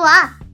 이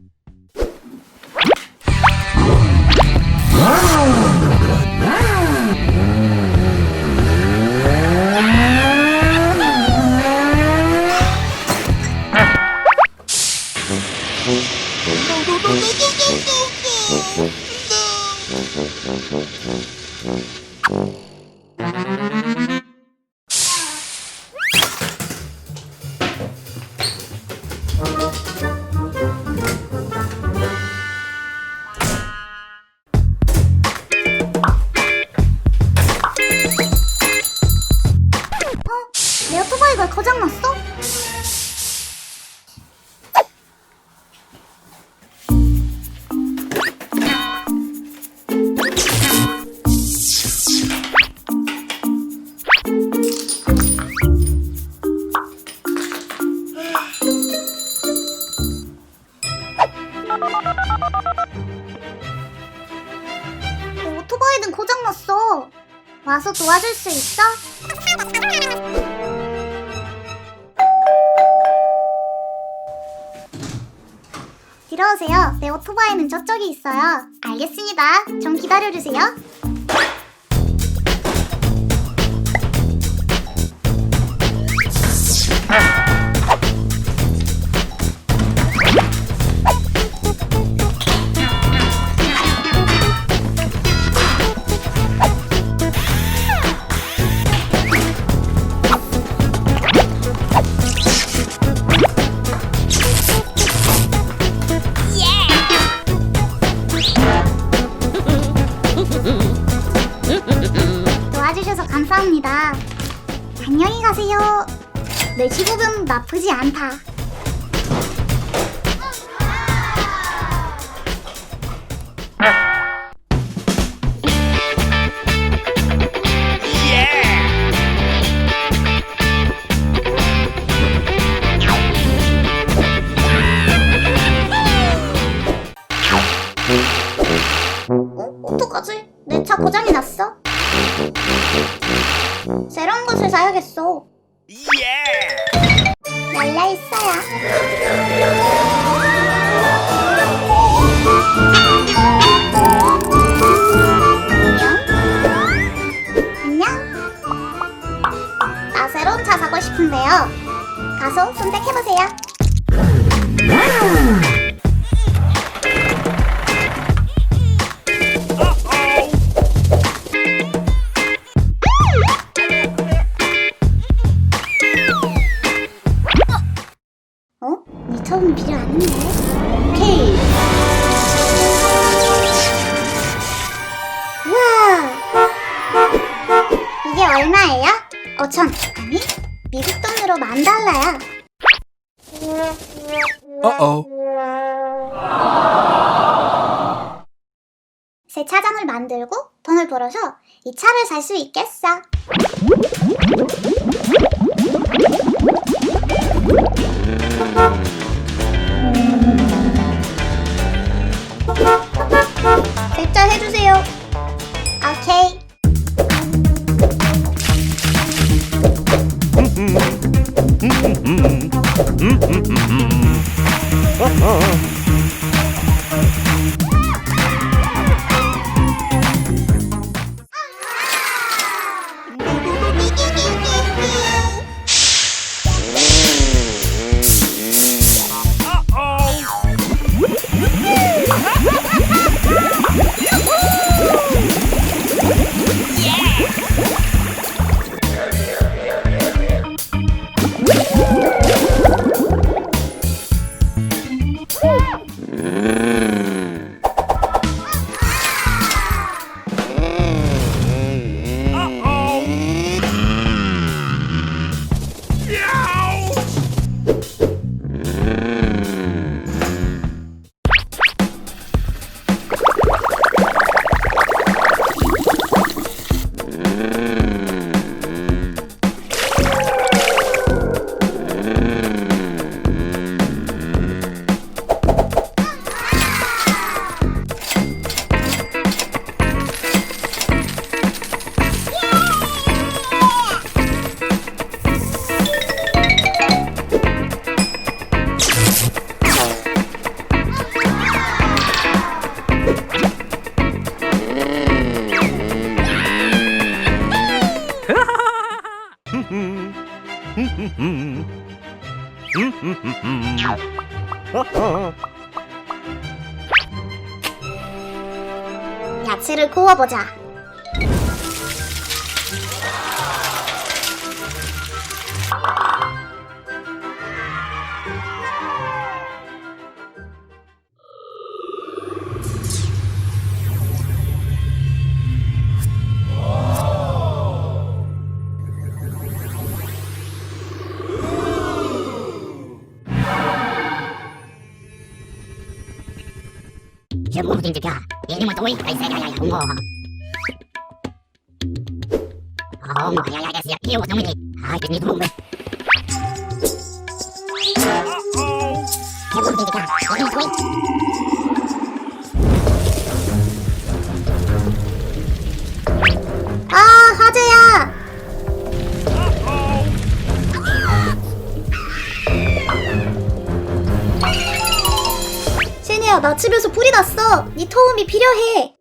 저쪽에 있어요. 알겠습니다. 좀 기다려주세요. 도 않다. 어? 어떡하지? 내 차 고장이 났어. 새로운 것을 사야겠어. 날라 있어요. 새로운 차 사고 싶은데요. 가서 선택해보세요. 5천. 아니, 미국 돈으로 만 달러야. Uh-oh. 새 차장을 만들고 돈을 벌어서 이 차를 살 수 있겠어. 결제 해주세요. 야채를 全部。っぱ、 나 집에서 불이 났어. 네 도움이 필요해.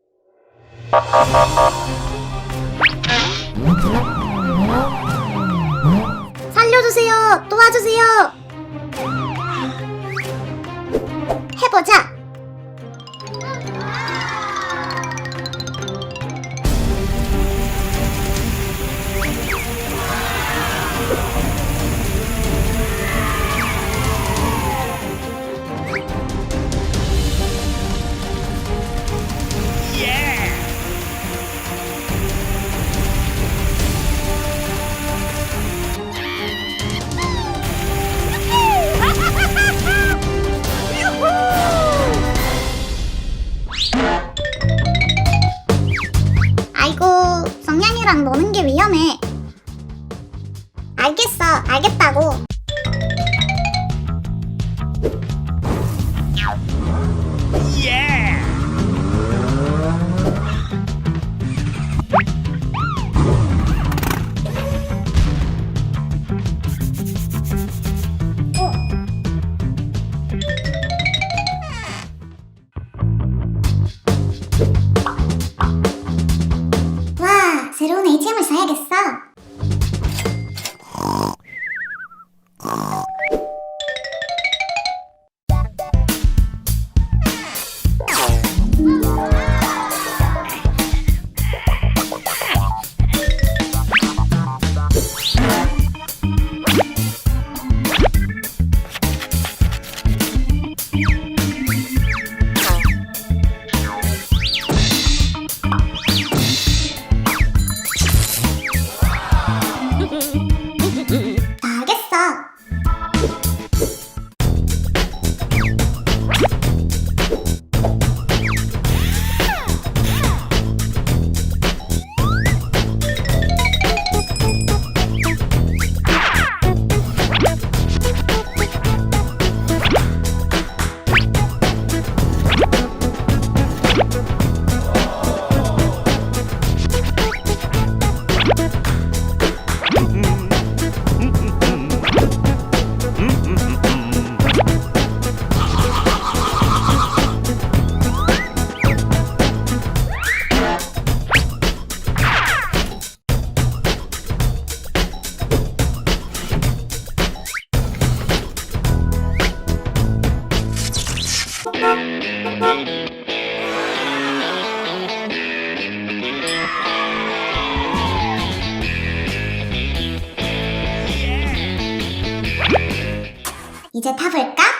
이제 타볼까?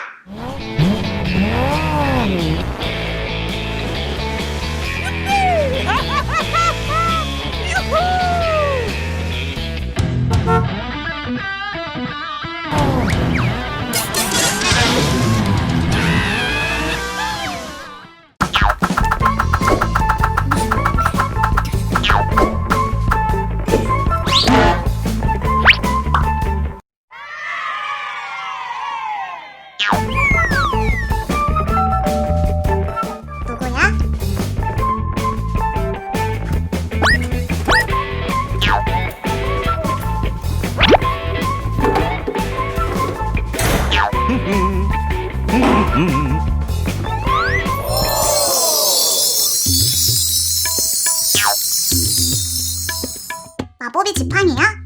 마법이 지팡이야?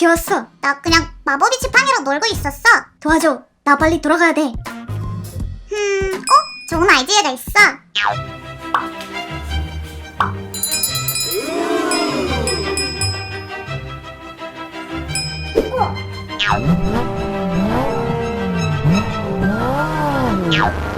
어떻게 왔어? 나 그냥 마법이 지팡이랑 놀고 있었어. 도와줘. 나 빨리 돌아가야 돼. 음, 어? 좋은 아이디어가 있어. 차를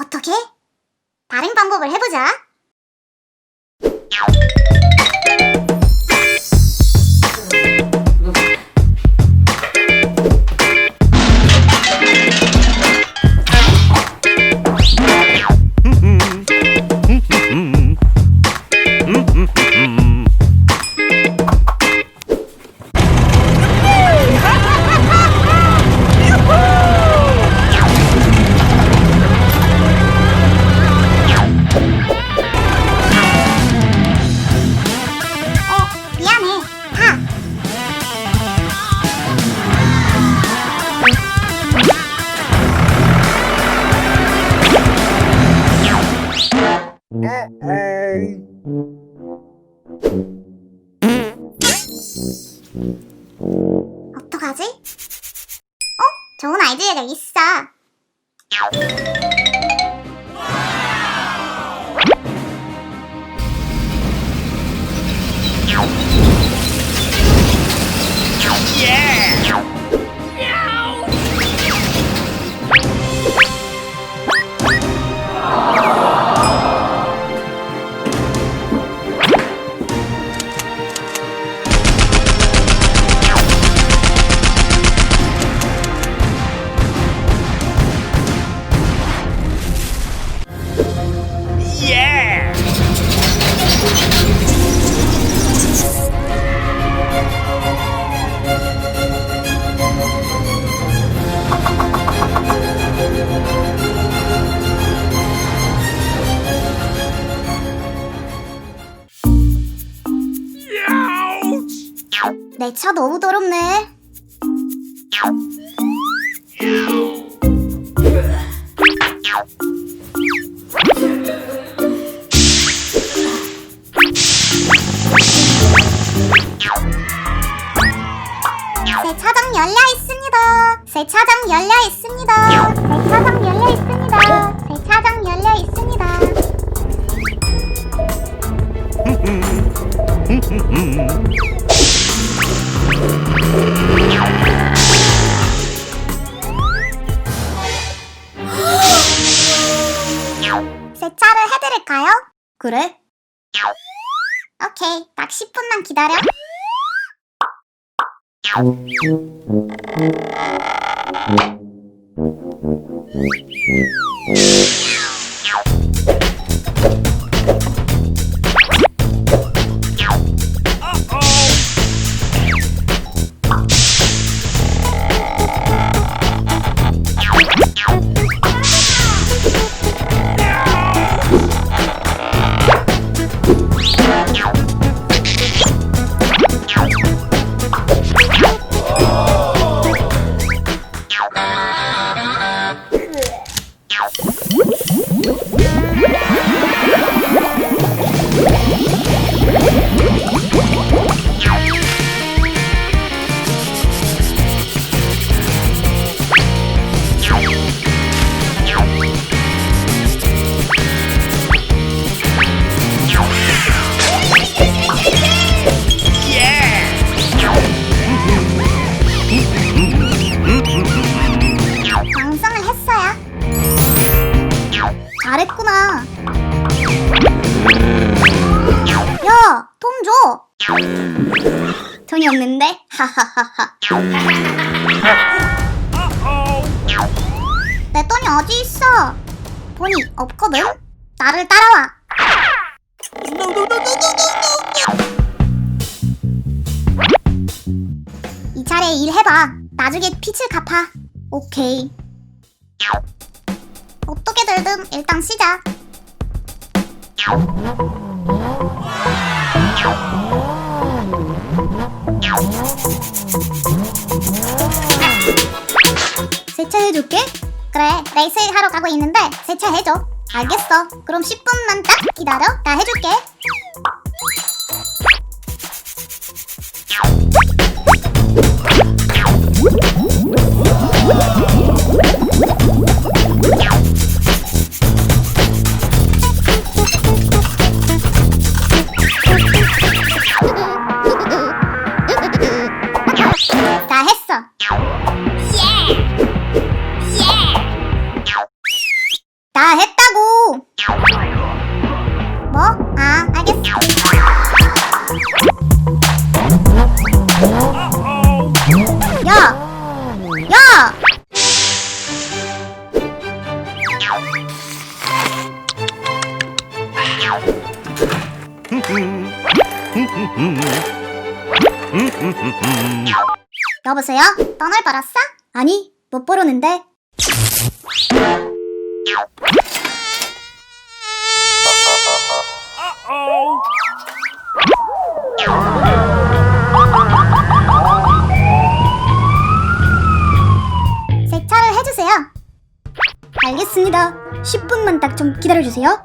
어떻게? 다른 방법을 해보자. 어떡하지? 어? 좋은 아이디어가 있어. 내 차 너무 더럽네. 세차를 해드릴까요? 그래? 오케이, 딱 10분만 기다려. 내 돈이 어디 있어? 돈이 없거든. 나를 따라와. 이 차례 일해봐. 나중에 빚을 갚아. 오케이. 어떻게 들든 일단 시작. 세차해줄게. 그래, 레이스 하러 가고 있는데 세차해줘. 알겠어. 그럼 10분만 딱 기다려. 나 해줄게. 여보세요? 뻔을 벌었어? 아니, 못 벌었는데. 세차를 해주세요. 알겠습니다. 10분만 딱 좀 기다려주세요.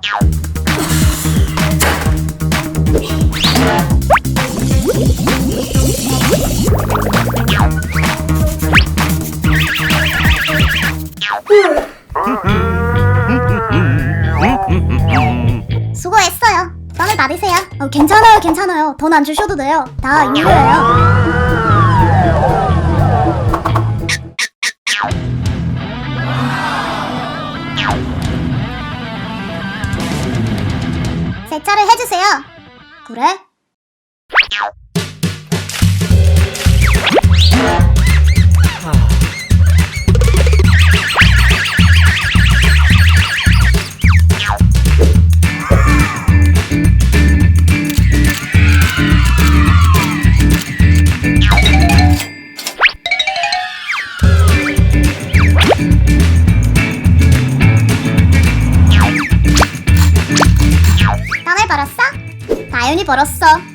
수고했어요. 돈을 받으세요. 어, 괜찮아요, 괜찮아요. 돈 안 주셔도 돼요. 다 인류예요. 세차를 해주세요. 그래? 벌었어?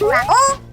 뭐라